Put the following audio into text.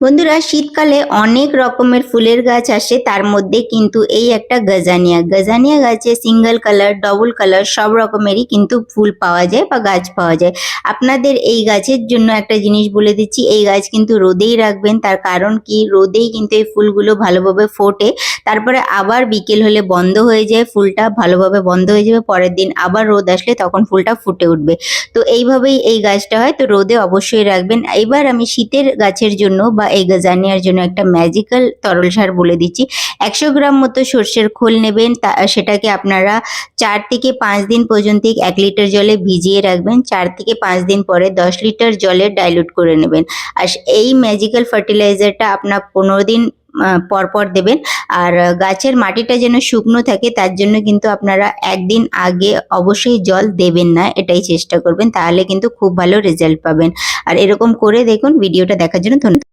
বন্ধুরা, শীতকালে অনেক রকমের ফুলের গাছ আসে, তার মধ্যে কিন্তু এই একটা গজানিয়া। গজানিয়া গাছে সিঙ্গেল কালার, ডবল কালার সব রকমেরই কিন্তু ফুল পাওয়া যায় বা গাছ পাওয়া যায়। আপনাদের এই গাছের জন্য একটা জিনিস বলে দিচ্ছি, এই গাছ কিন্তু রোদেই রাখবেন, তার কারণ কি? রোদেই কিন্তু এই ফুলগুলো ভালোভাবে ফোটে, তারপরে আবার বিকেল হলে বন্ধ হয়ে যায়, ফুলটা ভালোভাবে বন্ধ হয়ে যাবে, পরের দিন আবার রোদ আসলে তখন ফুলটা ফুটে উঠবে। তো এইভাবেই এই গাছটা হয়, তো রোদে অবশ্যই রাখবেন। এবার আমি শীতের গাছের জন্য বা এই গাজানিয়ার জন্য একটা ম্যাজিক্যাল তরল সার বলে দিচ্ছি। একশো গ্রাম মতো সর্ষের খোল নেবেন তা সেটাকে আপনারা চার থেকে পাঁচ দিন পর্যন্ত এক লিটার জলে ভিজিয়ে রাখবেন। চার থেকে পাঁচ দিন পরে দশ লিটার জলে ডাইলুট করে নেবেন। আর এই ম্যাজিক্যাল ফার্টিলাইজারটা আপনার পনেরো দিন আহ, পর পর দেবেন। আর গাছের মাটিটা যেন শুকনো থাকে তার জন্য কিন্তু আপনারা একদিন আগে অবশ্যই জল দেবেন না এটাই চেষ্টা করবেন। তাহলে কিন্তু খুব ভালো রেজাল্ট পাবেন। আর এরকম করে দেখুন ভিডিওটা দেখার জন্য ধন্যবাদ।